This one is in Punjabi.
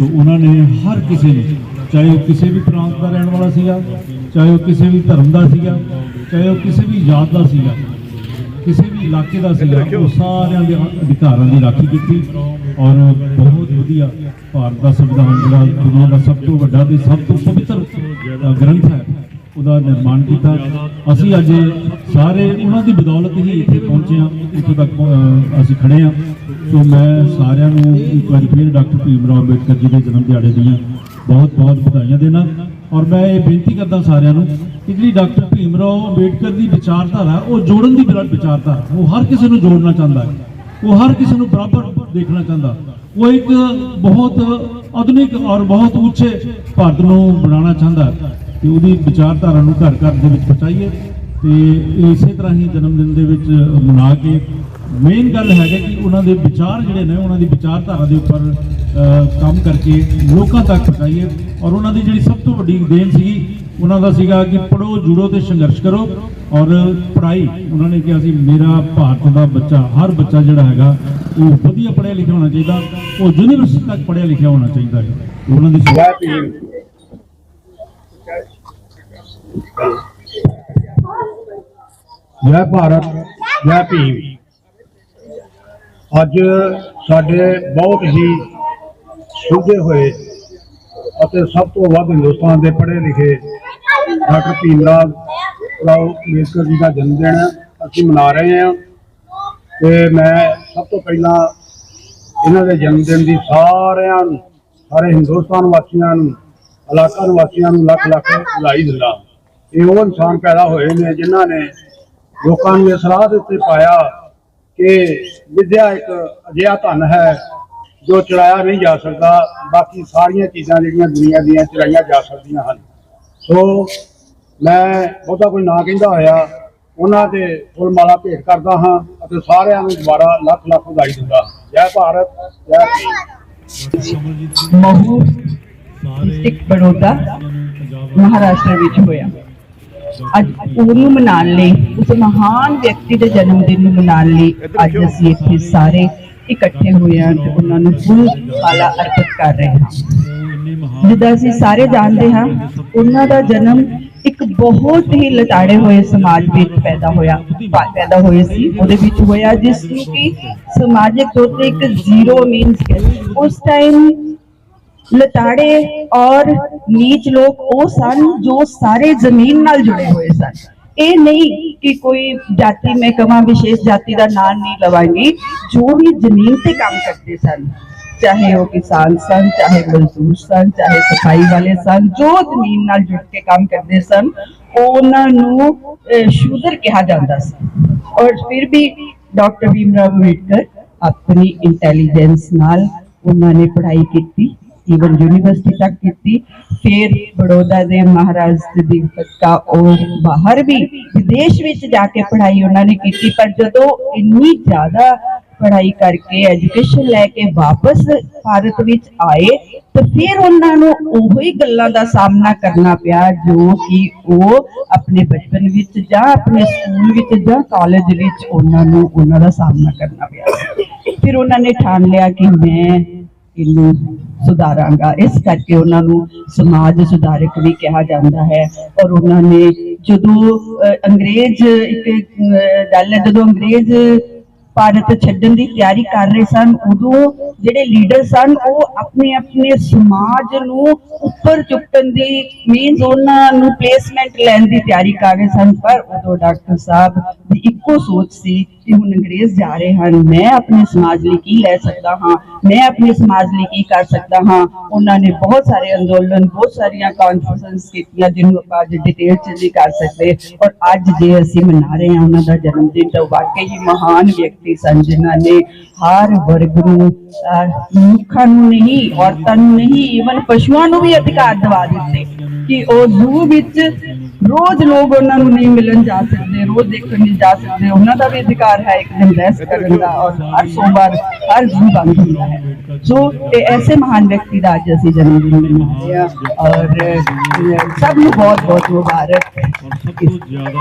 ਸੋ ਉਹਨਾਂ ਨੇ ਹਰ ਕਿਸੇ ਨੂੰ ਚਾਹੇ ਉਹ ਕਿਸੇ ਵੀ ਪ੍ਰਾਂਤ ਦਾ ਰਹਿਣ ਵਾਲਾ ਸੀਗਾ ਚਾਹੇ ਉਹ ਕਿਸੇ ਵੀ ਧਰਮ ਦਾ ਸੀਗਾ ਚਾਹੇ ਉਹ ਕਿਸੇ ਵੀ ਜਾਤ ਦਾ ਸੀਗਾ ਕਿਸੇ ਵੀ ਇਲਾਕੇ ਦਾ ਸੀਗਾ ਉਹ ਸਾਰਿਆਂ ਦੇ ਅਧਿਕਾਰਾਂ ਦੀ ਰਾਖੀ ਕੀਤੀ ਔਰ ਬਹੁਤ ਵਧੀਆ ਭਾਰਤ ਦਾ ਸੰਵਿਧਾਨ ਜਿਹੜਾ ਦੁਨੀਆ ਦਾ ਸਭ ਤੋਂ ਵੱਡਾ ਤੇ ਸਭ ਤੋਂ ਪਵਿੱਤਰ ਗ੍ਰੰਥ ਹੈ ਉਹਦਾ ਨਿਰਮਾਣ ਕੀਤਾ। ਅਸੀਂ ਅੱਜ ਸਾਰੇ ਉਹਨਾਂ ਦੀ ਬਦੌਲਤ ਹੀ ਇੱਥੇ ਪਹੁੰਚੇ ਹਾਂ ਇੱਥੋਂ ਤੱਕ ਅਸੀਂ ਖੜੇ ਹਾਂ। ਸੋ ਮੈਂ ਸਾਰਿਆਂ ਨੂੰ ਇੱਕ ਵਾਰ ਫਿਰ ਡਾਕਟਰ ਭੀਮ ਰਾਓ ਅੰਬੇਡਕਰ ਜੀ ਦੇ ਜਨਮ ਦਿਹਾੜੇ ਦੀਆਂ ਬਹੁਤ ਬਹੁਤ ਵਧਾਈਆਂ ਦੇਣਾ। ਔਰ ਮੈਂ ਇਹ ਬੇਨਤੀ ਕਰਦਾ ਸਾਰਿਆਂ ਨੂੰ ਕਿ ਜਿਹੜੀ ਡਾਕਟਰ ਭੀਮ ਰਾਓ ਅੰਬੇਡਕਰ ਦੀ ਵਿਚਾਰਧਾਰਾ, ਉਹ ਜੋੜਨ ਦੀ ਵਿਰਾ- ਵਿਚਾਰਧਾਰਾ, ਉਹ ਹਰ ਕਿਸੇ ਨੂੰ ਜੋੜਨਾ ਚਾਹੁੰਦਾ ਹੈ। ਉਹ ਹਰ ਕਿਸੇ ਨੂੰ ਬਰਾਬਰ ਦੇਖਣਾ ਚਾਹੁੰਦਾ। ਉਹ ਇੱਕ ਬਹੁਤ ਆਧੁਨਿਕ ਔਰ ਬਹੁਤ ਉੱਚੇ ਭਾਰਤ ਨੂੰ ਬਣਾਉਣਾ ਚਾਹੁੰਦਾ ਹੈ ਤੇ ਉਹਦੀ ਵਿਚਾਰਧਾਰਾ ਨੂੰ ਘਰ ਘਰ ਦੇ ਵਿੱਚ ਪਹੁੰਚਾਈਏ ਤੇ ਇਸੇ ਤਰ੍ਹਾਂ ਹੀ ਜਨਮ ਦਿਨ ਦੇ ਵਿੱਚ ਮਨਾ ਕੇ ਮੇਨ ਗੱਲ ਹੈਗਾ ਕਿ ਉਹਨਾਂ ਦੇ ਵਿਚਾਰ ਜਿਹੜੇ ਨੇ, ਉਹਨਾਂ ਦੀ ਵਿਚਾਰਧਾਰਾ ਦੇ ਉੱਪਰ ਕੰਮ ਕਰਕੇ ਲੋਕਾਂ ਤੱਕ ਪਹੁੰਚਾਈਏ। ਔਰ ਉਹਨਾਂ ਦੀ ਜਿਹੜੀ ਸਭ ਤੋਂ ਵੱਡੀ ਦੇਣ ਸੀਗੀ, ਉਹਨਾਂ ਦਾ ਸੀਗਾ ਕਿ ਪੜੋ ਜੁੜੋ ਤੇ ਸੰਘਰਸ਼ ਕਰੋ। ਔਰ ਪੜ੍ਹਾਈ, ਉਹਨਾਂ ਨੇ ਕਿਹਾ ਸੀ, ਮੇਰਾ ਭਾਰਤ ਦਾ ਬੱਚਾ, ਹਰ ਬੱਚਾ ਜਿਹੜਾ ਹੈਗਾ, ਉਹ ਵਧੀਆ ਪੜ੍ਹਿਆ ਲਿਖਿਆ ਹੋਣਾ ਚਾਹੀਦਾ, ਉਹ ਯੂਨੀਵਰਸਿਟੀ ਤੱਕ ਪੜ੍ਹਿਆ ਲਿਖਿਆ ਹੋਣਾ ਚਾਹੀਦਾ ਹੈ। ਉਹਨਾਂ ਦੀ ਜੈ ਜੈ ਭਾਰਤ, ਜੈ ਭੀਮ। ਅੱਜ ਸਾਡੇ ਬਹੁਤ ਹੀ ਸੁਝੇ ਹੋਏ ਅਤੇ ਸਭ ਤੋਂ ਵੱਧ ਹਿੰਦੁਸਤਾਨ ਦੇ ਪੜ੍ਹੇ ਲਿਖੇ ਡਾਕਟਰ ਭੀਮ ਰਾਵ ਰਾਓ ਅੰਬੇਡਕਰ ਜੀ ਦਾ ਜਨਮ ਦਿਨ ਅਸੀਂ ਮਨਾ ਰਹੇ ਹਾਂ ਤੇ ਮੈਂ ਸਭ ਤੋਂ ਪਹਿਲਾਂ ਇਹਨਾਂ ਦੇ ਜਨਮ ਦਿਨ ਦੀ ਸਾਰਿਆਂ ਨੂੰ, ਸਾਰੇ ਹਿੰਦੁਸਤਾਨ ਵਾਸੀਆਂ ਨੂੰ, ਇਲਾਕਾ ਨਿਵਾਸੀਆਂ ਨੂੰ ਲੱਖ ਲੱਖ ਵਧਾਈ ਦਿੰਦਾ। ਇਹ ਉਹ ਇਨਸਾਨ ਪੈਦਾ ਹੋਏ ਨੇ ਜਿਨ੍ਹਾਂ ਨੇ ਲੋਕਾਂ ਨੂੰ ਇਹ ਸਲਾਹ ਦਿੱਤੇ ਪਾਇਆ ਕਿ ਵਿਦਿਆ ਇੱਕ ਅਜਿਹਾ ਧਨ ਹੈ ਜੋ ਚੁਰਾਇਆ ਨਹੀਂ ਜਾ ਸਕਦਾ, ਬਾਕੀ ਸਾਰੀਆਂ ਚੀਜ਼ਾਂ ਜਿਹੜੀਆਂ ਦੁਨੀਆ ਦੀਆਂ ਚੁਰਾਈਆਂ ਜਾ ਸਕਦੀਆਂ ਹਨ। ਸੋ ਮੈਂ ਬਹੁਤਾ ਕੋਈ ਨਾ ਕਹਿੰਦਾ ਹੋਇਆ, ਉਹਨਾਂ ਦੇ ਫੁੱਲ ਮਾਲਾ ਭੇਟ ਕਰਦਾ ਹਾਂ ਅਤੇ ਸਾਰਿਆਂ ਨੂੰ ਦੁਬਾਰਾ ਲੱਖ ਲੱਖ ਵਧਾਈ ਦਿੰਦਾ ਜੈ ਭਾਰਤ, ਜੈ ਭੀਮ। ਮਹੂ ਡਿਸਟ੍ਰਿਕਟ ਬੜੌਦਾ, ਮਹਾਰਾਸ਼ਟਰ ਵਿੱਚ ਹੋਇਆ। ਅੱਜ ਉਹਨੂੰ ਮਨਾਉਣ ਲਈ, ਉਸ ਮਹਾਨ ਵਿਅਕਤੀ ਦੇ ਜਨਮ ਦਿਨ ਨੂੰ ਮਨਾਉਣ ਲਈ ਅੱਜ ਅਸੀਂ ਇੱਥੇ ਸਾਰੇ ਇਕੱਠੇ ਹੋਏ ਹਾਂ ਤੇ ਉਹਨਾਂ ਨੂੰ ਫੁੱਲ ਮਾਲਾ ਅਰਪਿਤ ਕਰ ਰਹੇ ਹਾਂ। ਜਿੱਦਾਂ ਅਸੀਂ ਸਾਰੇ ਜਾਣਦੇ ਹਾਂ, ਉਹਨਾਂ ਦਾ ਜਨਮ ਇੱਕ ਬਹੁਤ ਹੀ ਲਤਾੜੇ ਹੋਏ ਸਮਾਜ ਵਿੱਚ ਪੈਦਾ ਹੋਇਆ ਪੈਦਾ ਹੋਏ ਸੀ। ਉਹਦੇ ਵਿੱਚ ਹੋਇਆ ਜਿਸ ਨੂੰ ਕਿ ਸਮਾਜਿਕ ਤੌਰ ਤੇ ਇੱਕ ਜ਼ੀਰੋ ਮੀਨਸ ਉਸ ਟਾਈਮ ਲਤਾੜੇ ਔਰ ਨੀਚ ਲੋਕ ਉਹ ਸਨ ਜੋ ਸਾਰੇ ਜ਼ਮੀਨ ਨਾਲ ਜੁੜੇ ਹੋਏ ਸਨ। ਇਹ ਨਹੀਂ ਕਿ ਕੋਈ ਜਾਤੀ, ਮੈਂ ਕਵਾਂ ਵਿਸ਼ੇਸ਼ ਜਾਤੀ ਦਾ ਨਾਮ ਨਹੀਂ ਲਵਾਂਗੀ, ਜੋ ਵੀ ਜ਼ਮੀਨ ਤੇ ਕੰਮ ਕਰਦੇ ਸਨ, ਚਾਹੇ ਉਹ ਕਿਸਾਨ ਸਨ, ਚਾਹੇ ਮਜ਼ਦੂਰ ਸਨ, ਚਾਹੇ ਸਫ਼ਾਈ ਵਾਲੇ ਸਨ, ਜੋ ਜ਼ਮੀਨ ਨਾਲ ਜੁੜ ਕੇ ਕੰਮ ਕਰਦੇ ਸਨ, ਉਹਨਾਂ ਨੂੰ ਸ਼ੂਦਰ ਕਿਹਾ ਜਾਂਦਾ ਸੀ। ਔਰ ਫਿਰ ਵੀ ਡਾਕਟਰ ਭੀਮਰਾਵ ਅੰਬੇਡਕਰ ਆਪਣੀ ਇੰਟੈਲੀਜੈਂਸ ਨਾਲ ਉਹਨਾਂ ਨੇ ਪੜ੍ਹਾਈ ਕੀਤੀ। ਈਵਨ ਯੂਨੀਵਰਸਿਟੀ ਤੱਕ ਕੀਤੀ, ਫਿਰ ਬੜੌਦਾ ਦੇ ਮਹਾਰਾਜ ਦੀ ਕਾ ਉਹ ਬਾਹਰ ਵੀ ਵਿਦੇਸ਼ ਵਿੱਚ ਜਾ ਕੇ ਪੜ੍ਹਾਈ ਉਹਨਾਂ ਨੇ ਕੀਤੀ, ਪਰ ਜਦੋਂ ਇੰਨੀ ਜ਼ਿਆਦਾ ਪੜ੍ਹਾਈ ਕਰਕੇ ਐਜੂਕੇਸ਼ਨ ਲੈ ਕੇ ਵਾਪਸ ਭਾਰਤ ਵਿੱਚ ਆਏ, ਤਾਂ ਫਿਰ ਉਹਨਾਂ ਨੂੰ ਉਹੀ ਗੱਲਾਂ ਦਾ ਸਾਹਮਣਾ ਕਰਨਾ ਪਿਆ, ਜੋ ਕਿ ਉਹ ਆਪਣੇ ਬਚਪਨ ਵਿੱਚ ਜਾਂ ਆਪਣੇ ਸਕੂਲ ਵਿੱਚ ਜਾਂ ਕਾਲਜ ਵਿੱਚ ਉਹਨਾਂ ਨੂੰ ਉਹਨਾਂ ਦਾ ਸਾਹਮਣਾ ਕਰਨਾ ਪਿਆ। ਫਿਰ ਉਹਨਾਂ ਨੇ ਠਾਣ ਲਿਆ ਕਿ ਮੈਂ ਇਹਨੂੰ ਸੁਧਾਰਾਂਗਾ। ਇਸ ਕਰਕੇ ਉਹਨਾਂ ਨੂੰ ਸਮਾਜ ਸੁਧਾਰਕ ਵੀ ਕਿਹਾ ਜਾਂਦਾ ਹੈ। ਔਰ ਉਹਨਾਂ ਨੇ ਜਦੋਂ ਅੰਗਰੇਜ਼ ਇੱਕ ਗੱਲ ਹੈ, ਜਦੋਂ ਅੰਗਰੇਜ਼ ਭਾਰਤ ਛੱਡਣ ਦੀ ਤਿਆਰੀ ਕਰ ਰਹੇ ਸਨ, ਉਦੋਂ ਜਿਹੜੇ ਲੀਡਰ ਸਨ, ਉਹ ਆਪਣੇ ਆਪਣੇ ਸਮਾਜ ਨੂੰ ਉੱਪਰ ਚੁੱਕਣ ਦੀ ਮੀਨਸ ਉਹਨਾਂ ਨੂੰ ਪਲੇਸਮੈਂਟ ਲੈਣ ਦੀ ਤਿਆਰੀ ਕਰ ਰਹੇ ਸਨ। ਪਰ ਉਦੋਂ ਡਾਕਟਰ ਸਾਹਿਬ ਦੀ ਇੱਕੋ ਸੋਚ ਸੀ ਕਿ ਹੁਣ ਅੰਗਰੇਜ਼ ਜਾ ਰਹੇ ਹਨ। ਮੈਂ ਆਪਣੇ ਸਮਾਜ ਲਈ ਕੀ ਲੈ ਸਕਦਾ ਹਾਂ? ਮੈਂ ਆਪਣੇ ਸਮਾਜ ਲਈ ਕੀ ਕਰ ਸਕਦਾ ਹਾਂ? ਉਹਨਾਂ ਨੇ ਬਹੁਤ ਸਾਰੇ ਅੰਦੋਲਨ, ਬਹੁਤ ਸਾਰੀਆਂ ਕਾਨਫਰੰਸ ਕੀਤੀਆਂ ਜਿਹਨੂੰ ਆਪਾਂ ਅੱਜ ਡਿਟੇਲ ਚ ਨਹੀਂ ਕਰ ਸਕਦੇ। ਔਰ ਅੱਜ ਜੇ ਅਸੀਂ ਮਨਾ ਰਹੇ ਹਾਂ, ਉਹਨਾਂ ਦਾ ਜਨਮ ਦਿਨ, ਤਾਂ ਵਾਕਈ ਹੀ ਮਹਾਨ ਵਿਅਕਤੀ ਸਨ ਜਿਨ੍ਹਾਂ ਨੇ ਹਰ ਵਰਗ ਨੂੰ ਮਨੁੱਖਾਂ ਨੂੰ ਨਹੀਂ, ਔਰਤਾਂ ਨੂੰ ਨਹੀਂ ਈਵਨ ਪਸ਼ੂਆਂ ਨੂੰ ਵੀ ਅਧਿਕਾਰ ਦਵਾ ਦਿੱਤੇ ਕਿ ਉਹ ਜ਼ੂ ਵਿੱਚ ਰੋਜ਼ ਲੋਕ ਉਹਨਾਂ ਨੂੰ ਨਹੀਂ ਮਿਲਣ ਜਾ ਸਕਦੇ। ਰੋਜ਼ ਦੇਖਣ ਨਹੀਂ ਜਾ ਸਕਦੇ ਉਹਨਾਂ ਦਾ ਵੀ ਅਧਿਕਾਰ ਹੈ ਇੱਕ ਦਿਨ ਰੈਸਟ ਕਰਨ ਦਾ ਔਰ ਹਰ ਸੋਮਵਾਰ ਹਰ ਜ਼ੂ ਬੰਦ ਹੁੰਦਾ ਹੈ ਸੋ ਇਹ ਐਸੇ ਮਹਾਨ ਵਿਅਕਤੀ ਦਾ ਅੱਜ ਅਸੀਂ ਜਨਮ ਦਿਨ ਮਨਾਉਂਦੇ ਹਾਂ ਔਰ ਅਹ, ਸਭ ਨੂੰ ਬਹੁਤ ਬਹੁਤ ਮੁਬਾਰਕ ਔਰ ਸਭ ਤੋਂ ਜ਼ਿਆਦਾ